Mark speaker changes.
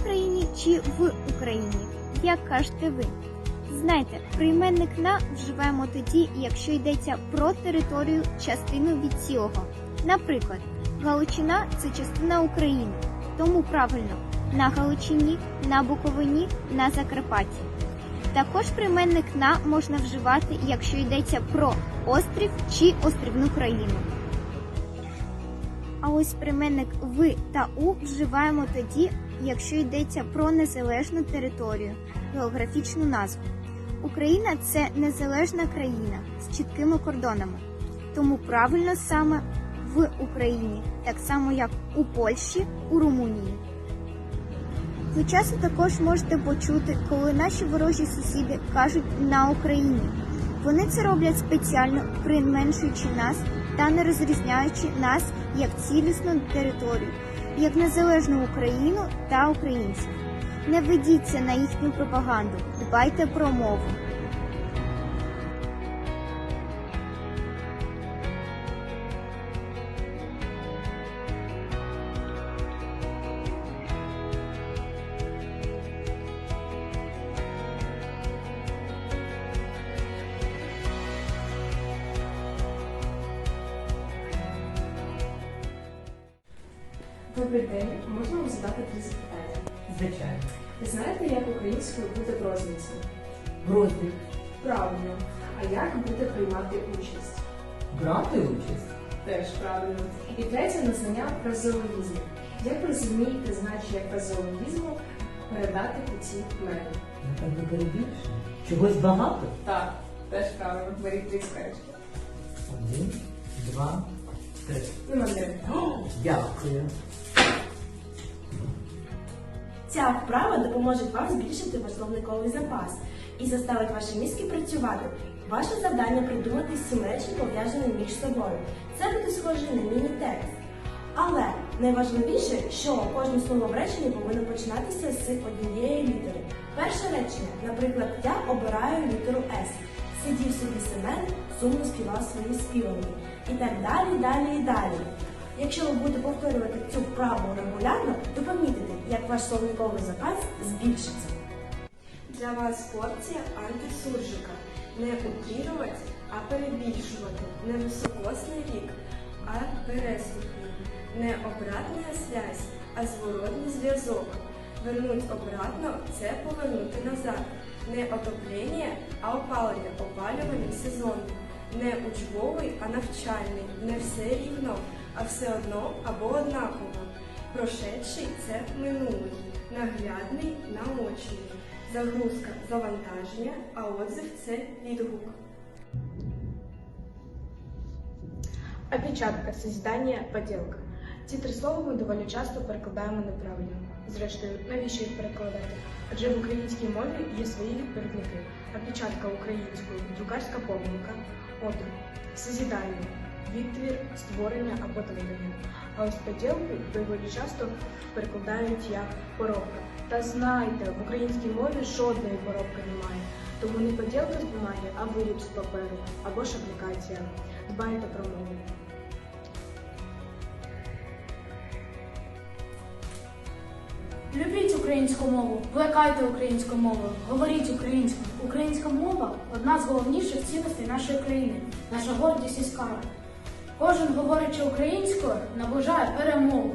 Speaker 1: Україні чи в Україні? Як кажете ви? Знайте, прийменник на вживаємо тоді, якщо йдеться про територію, частину від цілого. Наприклад, Галичина це частина України, тому правильно на Галичині, на Буковині, на Закарпатті. Також прийменник на можна вживати, якщо йдеться про острів чи острівну країну. А ось прийменник ви та у вживаємо тоді, якщо йдеться про незалежну територію, географічну назву. Україна це незалежна країна з чіткими кордонами, тому правильно саме в Україні, так само як у Польщі, у Румунії. Ви часто також можете почути, коли наші ворожі сусіди кажуть на Україні. Вони це роблять спеціально, применшуючи нас та не розрізняючи нас як цілісну територію, як незалежну Україну та українців. Не ведіться на їхню пропаганду, дбайте про мову.
Speaker 2: Добрий день, можна вам задати три запитання?
Speaker 3: Звичайно.
Speaker 2: Ви знаєте, як українською бути в розмінці?
Speaker 3: Грозний.
Speaker 2: Правильно. А як буде приймати участь?
Speaker 3: Брати участь.
Speaker 2: Теж правильно. І третє незнання фразеологізму. Як розумієте значення фразеологізму передати у ці мене?
Speaker 3: Напевно, перебільшено. Чогось багато.
Speaker 2: Так, теж правильно. Беріть три скречки.
Speaker 3: Один, два, три.
Speaker 2: Ну,
Speaker 3: Дякую.
Speaker 4: Ця вправа допоможе вам збільшити ваш словниковий запас і заставить ваші мізки працювати. Ваше завдання придумати сім речень, пов'язаних між собою. Це буде схоже на міні-текст. Але найважливіше, що кожне слово в реченні повинно починатися з однієї літери. Перше речення, наприклад, я обираю літеру С. Сидів собі Семен, сумно співав свої співанки. І так далі, далі і далі. Якщо ви будете повторювати цю вправу регулярно, то помітите, як ваш словниковий запас збільшиться. Для вас порція антисуржика. Не утрірувати, а перебільшувати. Не високосний рік, а переслухний. Не обратна связь, а зворотний зв'язок. Вернуть обратно це повернути назад. Не отоплення, а опалення, опалювальний сезон. Не учбовий, а навчальний. Не все рівно, а все одно або однаково. Прошедший це минулий, наглядний наочний. Загрузка завантаження, а отзив це відгук.
Speaker 5: Опечатка, созидання, поділка. Ці три слова ми доволі часто перекладаємо неправильно. Зрештою, навіщо їх перекладати? Адже в українській мові є свої відповідники. Опечатка українською, друкарська помилка, одру, созидання, відтвір, створення або творення. А ось поділку доволі часто перекладають як поробка. Та знайте, в українській мові жодної поробки немає. Тому не поділка з бумаги, а виріб з паперу або ж аплікація. Дбайте про мову.
Speaker 6: Любіть українську мову, плекайте українську мову, говоріть українською. Українська мова одна з головніших цінностей нашої країни, наша гордість і скарб. Кожен, говорячи українською, наближає перемогу.